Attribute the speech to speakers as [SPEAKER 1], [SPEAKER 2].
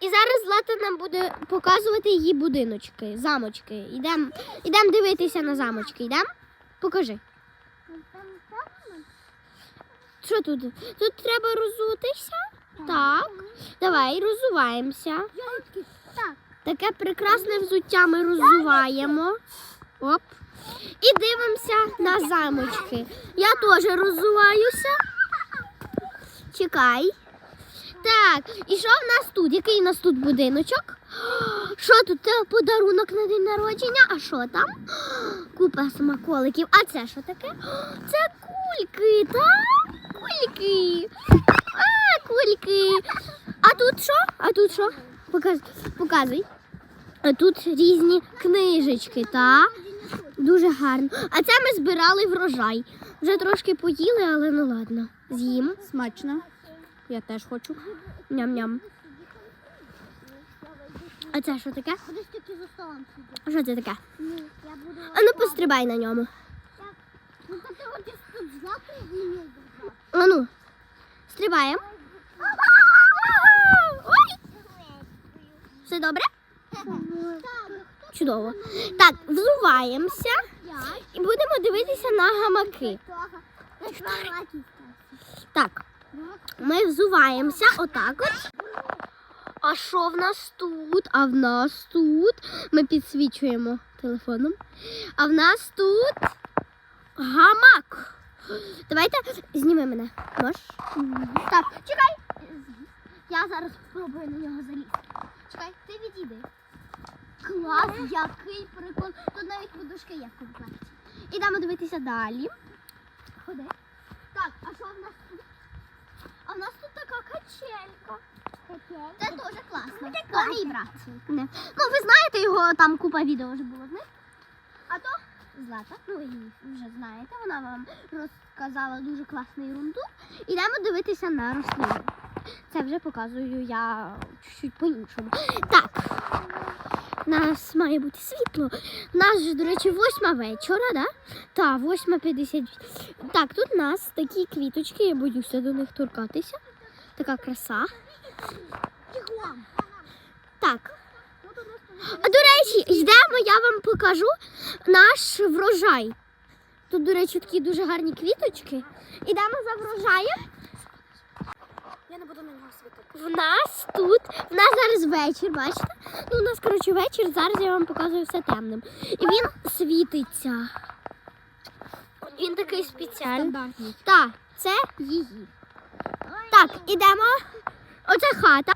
[SPEAKER 1] І зараз Злата нам буде показувати її будиночки, замочки. Ідемо ідем дивитися на замочки. Йдемо? Покажи. Що тут? Тут треба розутися. Так. Давай, розуваємося. Таке прекрасне взуття ми розуваємо. Оп. І дивимося на замочки. Я теж розуваюся. Чекай. Так, і що в нас тут? Який у нас тут будиночок? Що тут? Це подарунок на день народження? А що там? Купа смаколиків. А це що таке? Це кульки, так? Кульки. А, кульки. А тут що? А тут що? Показ... Показуй. А тут різні книжечки, так? Дуже гарно. А це ми збирали врожай. Вже трошки поїли, але ну ладно. З'їм.
[SPEAKER 2] Смачно. Я теж хочу.
[SPEAKER 1] Ням-ням. А це що таке?
[SPEAKER 3] Будеш тільки за столом сидіти.
[SPEAKER 1] Що це таке?
[SPEAKER 3] Ні, я буду.
[SPEAKER 1] А ну пострибай на ньому.
[SPEAKER 3] Ну то ти от тут злати і не.
[SPEAKER 1] А ну, стрибаємо. Ой, все добре? Чудово. Так, взуваємося і будемо дивитися на гамаки. Так, ми взуваємося отак от. А що в нас тут? А в нас тут. Ми підсвічуємо телефоном. А в нас тут гамак. Давайте зніми мене. Можеш? Так, чекай.
[SPEAKER 3] Я зараз спробую на нього залізти. Чекай, ти відійди. Клас, який прикол. Тут навіть подушка є в комплекті.
[SPEAKER 1] Ідемо дивитися далі.
[SPEAKER 3] Ходи. Так, а що в нас тут? В нас тут така качелька. Це дуже класно. Це мій брат.
[SPEAKER 1] Не. Ну, ви знаєте його, там купа відео вже було ним.
[SPEAKER 3] А то Злата, ну ви її вже знаєте, вона вам розказала дуже класну ерунду.
[SPEAKER 1] Ідемо дивитися на рослини. Це вже показую я чуть-чуть по-іншому. Так. Нас має бути світло. Нас же, до речі, восьма вечора, да? Так, 8.50. Так, тут у нас такі квіточки, я боюся до них торкатися. Така краса. Так. А, до речі, йдемо, я вам покажу наш врожай. Тут, до речі, такі дуже гарні квіточки. Ідемо за врожаєм.
[SPEAKER 2] Я не буду на нього світити.
[SPEAKER 1] В нас тут, в нас зараз вечір, бачите? Ну, у нас, коротше, вечір, зараз я вам показую все темним. І він світиться. Він такий спеціальний. Так, це її. Так, ідемо. Оце хата.